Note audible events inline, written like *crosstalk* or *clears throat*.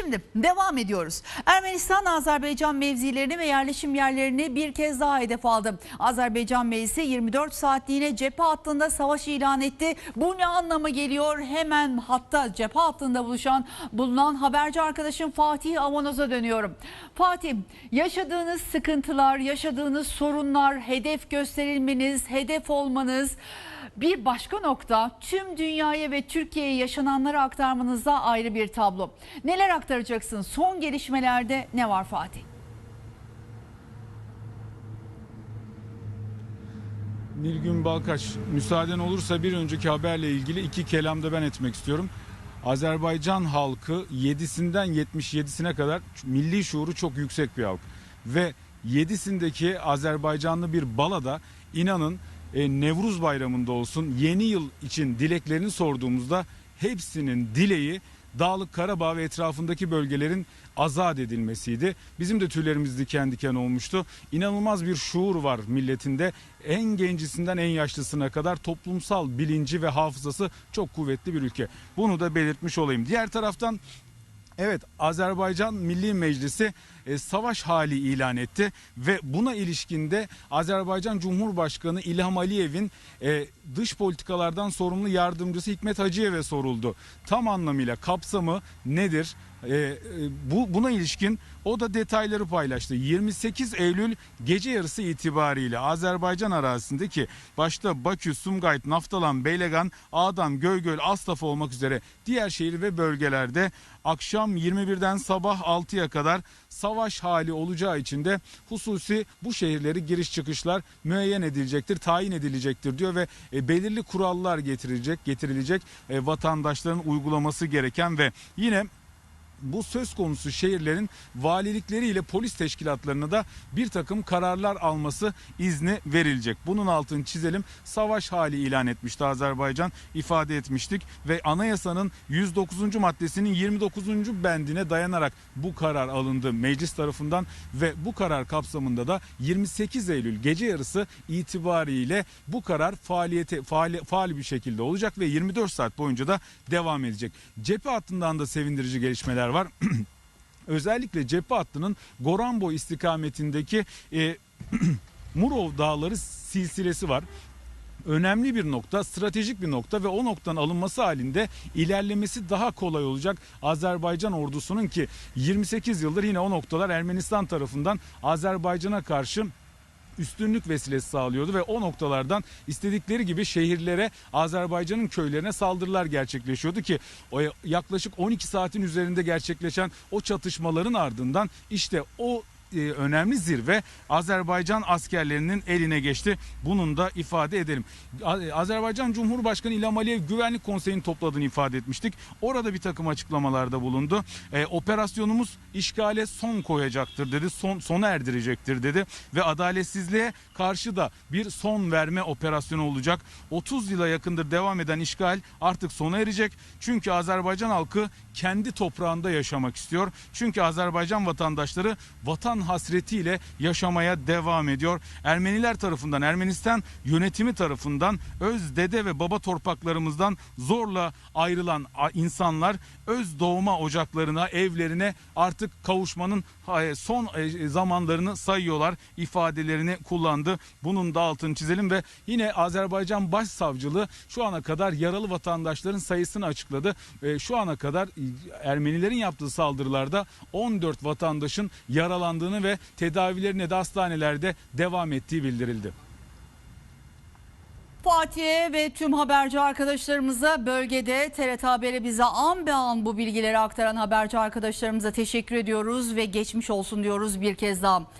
Şimdi devam ediyoruz. Ermenistan Azerbaycan mevzilerini ve yerleşim yerlerini bir kez daha hedef aldı. Azerbaycan meclisi 24 saatliğine cephe hattında savaş ilan etti. Bu ne anlama geliyor? Hemen hatta cephe hattında buluşan bulunan haberci arkadaşım Fatih Avanoz'a dönüyorum. Fatih yaşadığınız sıkıntılar, yaşadığınız sorunlar, hedef gösterilmeniz, hedef olmanız bir başka nokta tüm dünyaya ve Türkiye'ye yaşananları aktarmanızda ayrı bir tablo. Neler aktaracaksın? Son gelişmelerde ne var Fatih? Nilgün Balkaç, müsaaden olursa bir önceki haberle ilgili iki kelam da ben etmek istiyorum. Azerbaycan halkı 7'sinden 77'sine kadar milli şuuru çok yüksek bir halk. Ve 7'sindeki Azerbaycanlı bir balada inanın e, Nevruz bayramında olsun yeni yıl için dileklerini sorduğumuzda hepsinin dileği Dağlık Karabağ ve etrafındaki bölgelerin azat edilmesiydi. Bizim de tüylerimiz diken diken olmuştu. İnanılmaz bir şuur var milletinde. En gencisinden en yaşlısına kadar toplumsal bilinci ve hafızası çok kuvvetli bir ülke. Bunu da belirtmiş olayım. Diğer taraftan Evet Azerbaycan Milli Meclisi e, savaş hali ilan etti ve buna ilişkinde Azerbaycan Cumhurbaşkanı İlham Aliyev'in e, dış politikalardan sorumlu yardımcısı Hikmet Hacıyev'e soruldu. Tam anlamıyla kapsamı nedir? E, bu buna ilişkin o da detayları paylaştı. 28 Eylül gece yarısı itibariyle Azerbaycan arazisindeki başta Bakü, Sumgayit, Naftalan, Beylegan, Ağdam, Göygöl, Astaf olmak üzere diğer şehir ve bölgelerde akşam 21'den sabah 6'ya kadar savaş hali olacağı için de hususi bu şehirleri giriş çıkışlar müeyyen edilecektir, tayin edilecektir diyor ve e, belirli kurallar getirilecek, getirilecek e, vatandaşların uygulaması gereken ve yine bu söz konusu şehirlerin valilikleriyle polis teşkilatlarına da bir takım kararlar alması izni verilecek. Bunun altını çizelim. Savaş hali ilan etmişti Azerbaycan ifade etmiştik ve anayasanın 109. maddesinin 29. bendine dayanarak bu karar alındı meclis tarafından ve bu karar kapsamında da 28 Eylül gece yarısı itibariyle bu karar faaliyete faali, faal bir şekilde olacak ve 24 saat boyunca da devam edecek. Cephe hattından da sevindirici gelişmeler var. *clears throat* Özellikle cephe hattının Goranboy istikametindeki e, *clears throat* Murov Dağları silsilesi var önemli bir nokta, stratejik bir nokta ve o noktanın alınması halinde ilerlemesi daha kolay olacak. Azerbaycan ordusunun ki 28 yıldır yine o noktalar Ermenistan tarafından Azerbaycan'a karşı üstünlük vesilesi sağlıyordu ve o noktalardan istedikleri gibi şehirlere Azerbaycan'ın köylerine saldırılar gerçekleşiyordu ki yaklaşık 12 saatin üzerinde gerçekleşen o çatışmaların ardından işte o önemli zirve Azerbaycan askerlerinin eline geçti. Bunun da ifade edelim. A- Azerbaycan Cumhurbaşkanı İlham Aliyev Güvenlik Konseyi'ni topladığını ifade etmiştik. Orada bir takım açıklamalarda bulundu. E, operasyonumuz işgale son koyacaktır dedi. Son sona erdirecektir dedi ve adaletsizliğe karşı da bir son verme operasyonu olacak. 30 yıla yakındır devam eden işgal artık sona erecek. Çünkü Azerbaycan halkı kendi toprağında yaşamak istiyor. Çünkü Azerbaycan vatandaşları vatan hasretiyle yaşamaya devam ediyor. Ermeniler tarafından, Ermenistan yönetimi tarafından öz dede ve baba torpaklarımızdan zorla ayrılan insanlar öz doğma ocaklarına, evlerine artık kavuşmanın e, son e, zamanlarını sayıyorlar ifadelerini kullandı. Bunun da altını çizelim ve yine Azerbaycan Başsavcılığı şu ana kadar yaralı vatandaşların sayısını açıkladı. E, Şu ana kadar Ermenilerin yaptığı saldırılarda 14 vatandaşın yaralandığını ve tedavilerine de hastanelerde devam ettiği bildirildi. Fatih'e ve tüm haberci arkadaşlarımıza bölgede TRT Haber'e bize an be an bu bilgileri aktaran haberci arkadaşlarımıza teşekkür ediyoruz ve geçmiş olsun diyoruz bir kez daha.